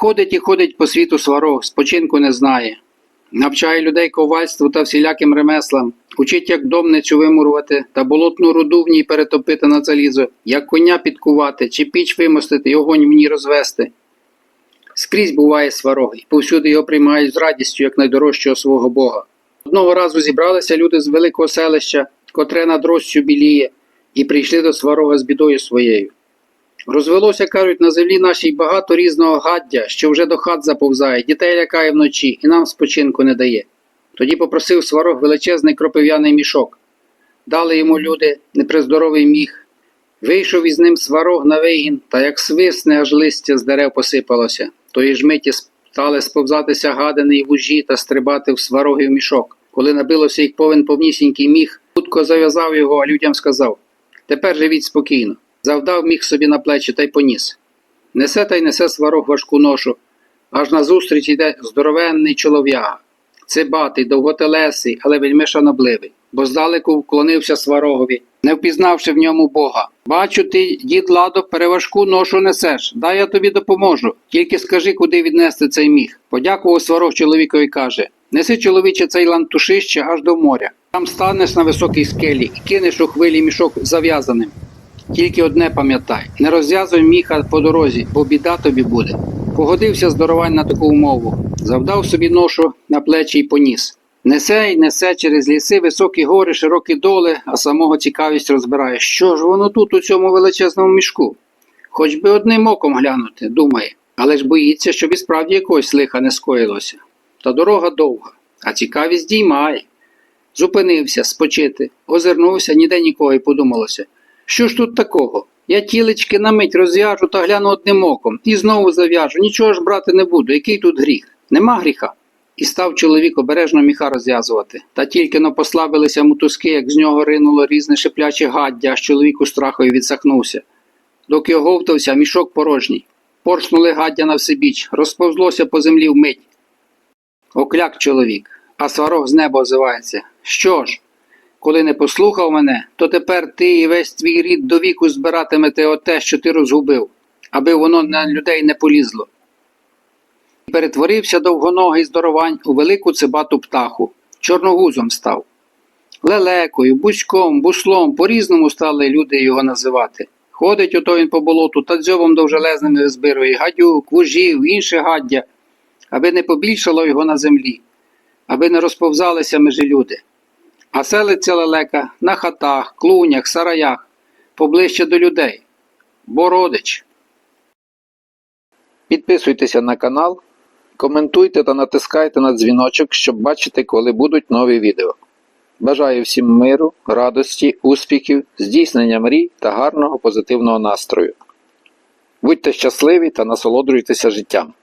Ходить і ходить по світу сварог, спочинку не знає. Навчає людей ковальству та всіляким ремеслам, учить, як домницю вимурувати та болотну руду в ній перетопити на залізо, як коня підкувати, чи піч вимостити, і огонь ній розвести. Скрізь буває сварог, і повсюди його приймають з радістю, як найдорожчого свого Бога. Одного разу зібралися люди з великого селища, котре над Россю біліє, і прийшли до сварога з бідою своєю. Розвелося, кажуть, на землі нашій багато різного гаддя, що вже до хат заповзає, дітей лякає вночі і нам спочинку не дає. Тоді попросив сварог величезний кропив'яний мішок. Дали йому люди неприздоровий міх. Вийшов із ним сварог на вигін, та як свисне, аж листя з дерев посипалося. Тої ж миті стали сповзатися гадини й вужі та стрибати в сварогів мішок. Коли набилося їх повен повнісінький міх, хутко зав'язав його, а людям сказав Тепер живіть спокійно. Завдав міг собі на плечі та й поніс. Несе та й несе сварог важку ношу. Аж назустріч йде здоровенний чолов'яга. Цибатий, довготелесий, але вельми шанобливий, бо здалеку вклонився сварогові, не впізнавши в ньому Бога. Бачу, ти, дід Ладо, переважку ношу несеш. Дай я тобі допоможу. Тільки скажи, куди віднести цей міг. Подякував сварог чоловікові каже Неси, чоловіче, цей лантушище аж до моря. Там станеш на високій скелі і кинеш у хвилі мішок зав'язаним. Тільки одне пам'ятай, не розв'язуй міха по дорозі, бо біда тобі буде. Погодився здоровань на таку умову, завдав собі ношу на плечі й поніс. Несе й несе через ліси високі гори, широкі доли, а самого цікавість розбирає, що ж воно тут у цьому величезному мішку. Хоч би одним оком глянути, думає, але ж боїться, щоб і справді якогось лиха не скоїлося. Та дорога довга, а цікавість діймає. Зупинився спочити, озирнувся, ніде нікого й подумалося. Що ж тут такого? Я тілечки на мить розв'яжу та гляну одним оком і знову зав'яжу. Нічого ж брати не буду. Який тут гріх? Нема гріха. І став чоловік обережно міха розв'язувати. Та тільки но послабилися мотузки, як з нього ринуло різне шипляче гаддя, аж чоловік у страхові відсахнувся. Доки оговтався, мішок порожній. Поршнули гаддя на всебіч, розповзлося по землі вмить. Окляк чоловік, а сварог з неба озивається. Що ж? Коли не послухав мене, то тепер ти і весь твій рід до віку збиратимете оте, що ти розгубив, аби воно на людей не полізло. І перетворився довгоногий здоровань у велику цибату птаху, чорногузом став. Лелекою, бучком, буслом, по-різному стали люди його називати. Ходить ото він по болоту та дзьобом довжелезними визбирує гадюк, вужів, інше гаддя, аби не побільшало його на землі, аби не розповзалися межі люди. А селиться лелека на хатах, клунях, сараях, поближче до людей. Бо родич. Підписуйтеся на канал, коментуйте та натискайте на дзвіночок, щоб бачити, коли будуть нові відео. Бажаю всім миру, радості, успіхів, здійснення мрій та гарного позитивного настрою. Будьте щасливі та насолоджуйтеся життям.